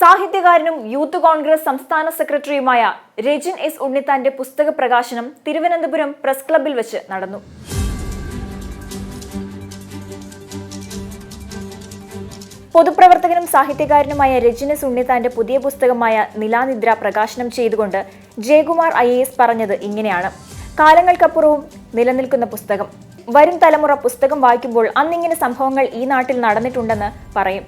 സാഹിത്യകാരനും youth Congress സംസ്ഥാന സെക്രട്ടറിയുമായ Rachin S ഉണ്ണിത്താന്റെ പുസ്തക പ്രകാശനം തിരുവനന്തപുരം പ്രസ് ക്ലബിൽ വെച്ച് നടന്നു. പൊതുപ്രവർത്തകനും സാഹിത്യകാരനുമായ രജിനസ് ഉണ്ണിത്താന്റെ പുതിയ പുസ്തകമായ നിലാനിദ്ര പ്രകാശനം ചെയ്തുകൊണ്ട് ജയകുമാർ ഐ എസ് പറഞ്ഞത് ഇങ്ങനെയാണ്. കാലങ്ങൾക്കപ്പുറവും നിലനിൽക്കുന്ന പുസ്തകം. വരും തലമുറ പുസ്തകം വായിക്കുമ്പോൾ അന്നിങ്ങനെ സംഭവങ്ങൾ ഈ നാട്ടിൽ നടന്നിട്ടുണ്ടെന്ന് പറയും.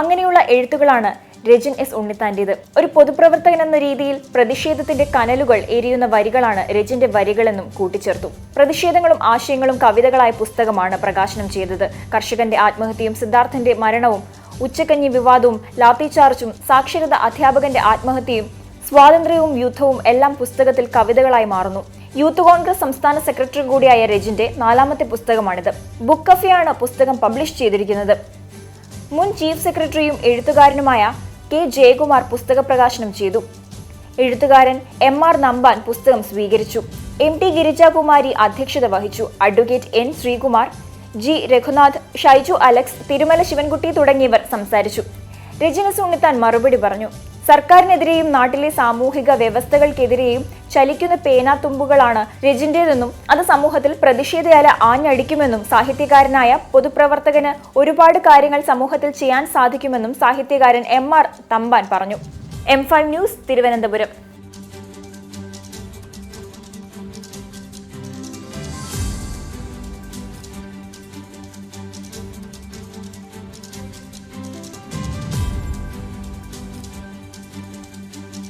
അങ്ങനെയുള്ള എഴുത്തുകളാണ് രജിൻ എസ് ഉണ്ണിത്താന്റെത്. ഒരു പൊതുപ്രവർത്തകൻ എന്ന രീതിയിൽ പ്രതിഷേധത്തിന്റെ കനലുകൾ എരിയുന്ന വരികളാണ് രജിന്റെ വരികളെന്നും കൂട്ടിച്ചേർത്തു. പ്രതിഷേധങ്ങളും ആശയങ്ങളും കവിതകളായ പുസ്തകമാണ് പ്രകാശനം ചെയ്തത്. കർഷകന്റെ ആത്മഹത്യയും സിദ്ധാർത്ഥന്റെ മരണവും ഉച്ചക്കഞ്ഞി വിവാദവും ലാത്തിചാർജും സാക്ഷരത അധ്യാപകന്റെ ആത്മഹത്യയും സ്വാതന്ത്ര്യവും യുദ്ധവും എല്ലാം പുസ്തകത്തിൽ കവിതകളായി മാറുന്നു. യൂത്ത് കോൺഗ്രസ് സംസ്ഥാന സെക്രട്ടറി കൂടിയായ രജിന്റെ നാലാമത്തെ പുസ്തകമാണിത്. ബുക്ക് കഫെയാണ് പുസ്തകം പബ്ലിഷ് ചെയ്തിരിക്കുന്നത്. മുൻ ചീഫ് സെക്രട്ടറിയും എഴുത്തുകാരനുമായ കെ ജയകുമാർ പുസ്തക പ്രകാശനം ചെയ്തു. എഴുത്തുകാരൻ എം ആർ നമ്പാൻ പുസ്തകം സ്വീകരിച്ചു. എം ടി ഗിരിജാകുമാരി അധ്യക്ഷത വഹിച്ചു. Advocate N Sreekumar G Raghunath Shaiju Alex Thirumala Sivankutty തുടങ്ങിയവർ സംസാരിച്ചു. രജിന സുണിത്താൻ മറുപടി പറഞ്ഞു. സർക്കാരിനെതിരെയും നാട്ടിലെ സാമൂഹിക വ്യവസ്ഥകൾക്കെതിരെയും ചലിക്കുന്ന പേനാത്തുമ്പുകളാണ് രജിന്റേതെന്നും അത് സമൂഹത്തിൽ പ്രതിഷേധയാല ആഞ്ഞടിക്കുമെന്നും സാഹിത്യകാരനായ പൊതുപ്രവർത്തകന് ഒരുപാട് കാര്യങ്ങൾ സമൂഹത്തിൽ ചെയ്യാൻ സാധിക്കുമെന്നും സാഹിത്യകാരൻ എം ആർ തമ്പാൻ പറഞ്ഞു. M five News Thiruvananthapuram.